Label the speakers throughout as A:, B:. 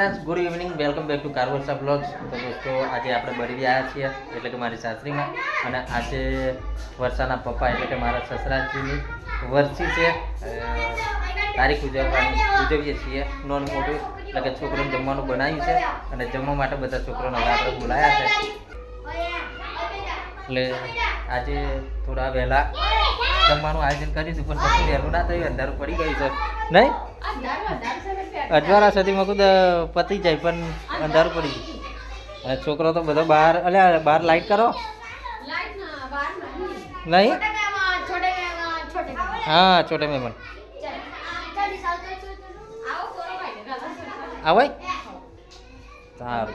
A: Friends good evening welcome back to કારવર્સા blogs તો દોસ્તો, આજે આપણે બળી આવ્યા છીએ, એટલે કે મારી સાસરીમાં. અને આજે વર્ષાના પપ્પા, એટલે કે મારા સસરાજીની વરસી છે તારીખ ઉજવવાની, ઉજવીએ છીએ. નોન મોટું, એટલે કે છોકરોને જમવાનું બનાવ્યું છે. અને જમવા માટે બધા છોકરોને હવે આપણે બોલાયા છે. એટલે આજે થોડા વહેલા જમવાનું આયોજન કર્યું હતું, પણ પછી વહેલું ના થયું, અંધારું પડી ગયું છે. નહીં? અજવાળા સુધી ખુદ પતી જાય પણ અંધારું પડી જાય. છોકરો તો બધો બહાર અલ્યા બહાર લાઈટ કરો. નહીં? હા છોટે મહેમાન આવે. સારું.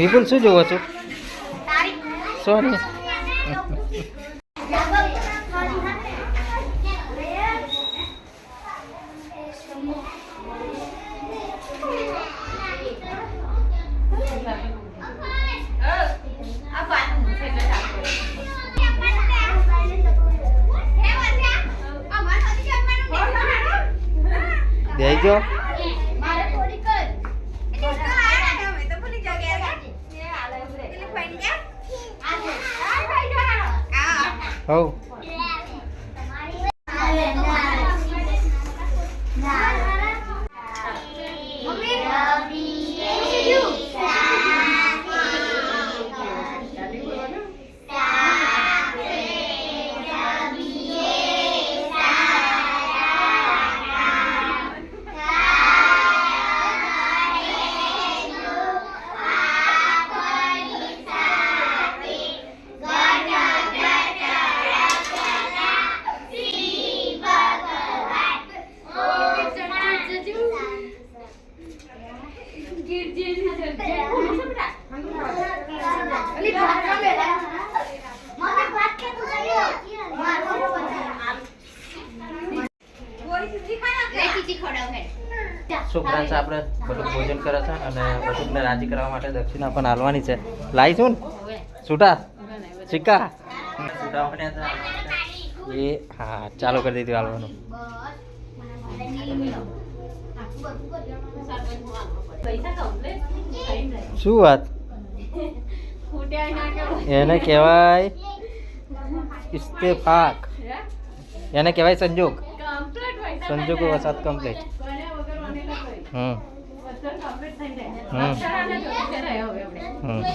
A: વિપુલ શું જોવો છો? સોની દેજો હવ. છોકરા આપણે બધું ભોજન કરે છે અને બધુંને રાજી કરવા માટે દક્ષિણા પણ હાલવાની છે. લાવીશું ને? છૂટા? સિક્કા? છૂટા એ હા ચાલુ કરી દીધું હાલવાનું. શું વાત? એને કહેવાય ઇસ્તેફાક. એને કહેવાય સંજોગ. સંજોગો વસાત કમ્પ્લીટ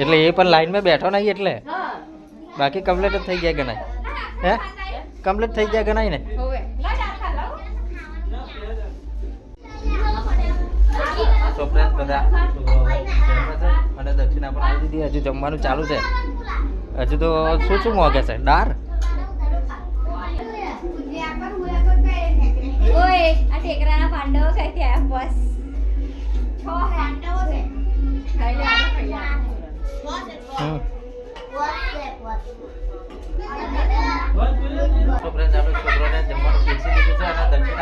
A: એટલે એ પણ લાઈનમાં બેઠો નહીં એટલે? બાકી કમ્પ્લીટ જ થઈ ગયા ગણાય હે? કમ્પ્લીટ થઈ ગયા ગણાય ને? તો friends બધા. અને દક્ષિણા પણ આવી દીધી. હજુ જમવાનું ચાલુ છે. હજુ તો શું શું મોગે છે? દાળ?
B: ઓય આ પાંડવો બસ.
A: આપણે છોકરોને જમવાનું છે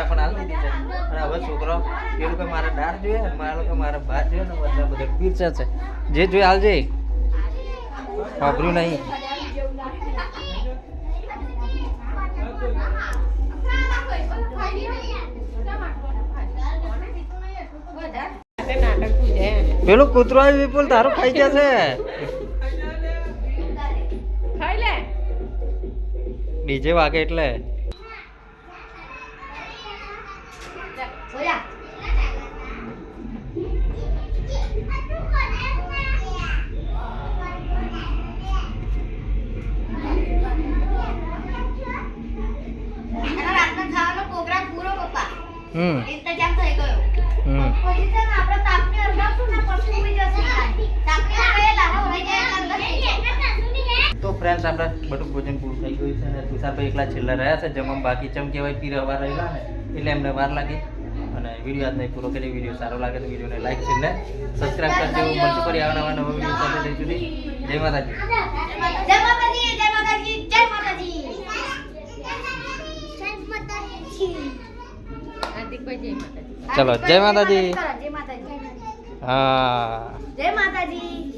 A: પણ હાલ દીધી છે. અને હવે છોકરો એ લોકો મારે દાળ જોઈએ અને મારા લોકો મારે ભાત જોઈએ ને બધા બધા છે. જે જોઈએ હાલજે વાપર્યું નહીં. પેલું કૂતરો આવી વિપુલ તારો ખાઈ જશે ડીજે વાગે એટલે. હમ.
B: ઇંતજામ થઈ ગયો.
A: હમ.
B: પછી છે ને આપણે
A: તો ફ્રેન્ડ્સ આપણે બધું ભોજન પૂરું થઈ ગયું છે અને તુષારભાઈ એકલા છેલ્લા રહ્યા છે. જમવા બાકી ચમ કહેવાય પીર હવા રહેલા ને એટલે એમને વાર લાગી. અને વીડિયો આજનો પૂરો કરી વીડિયો સારો લાગે તો વિડીયોને લાઈક છે ને સબસ્ક્રાઈબ કરજો. મળશું ફરી આવવા નવા વીડિયો સાથે. જય સુધી જય માતાજી.
B: જય માતાજી જય માતાજી. જય માતાજી
A: ચલો જય માતાજી
B: જય માતાજી.
A: હા.
B: જય માતાજી.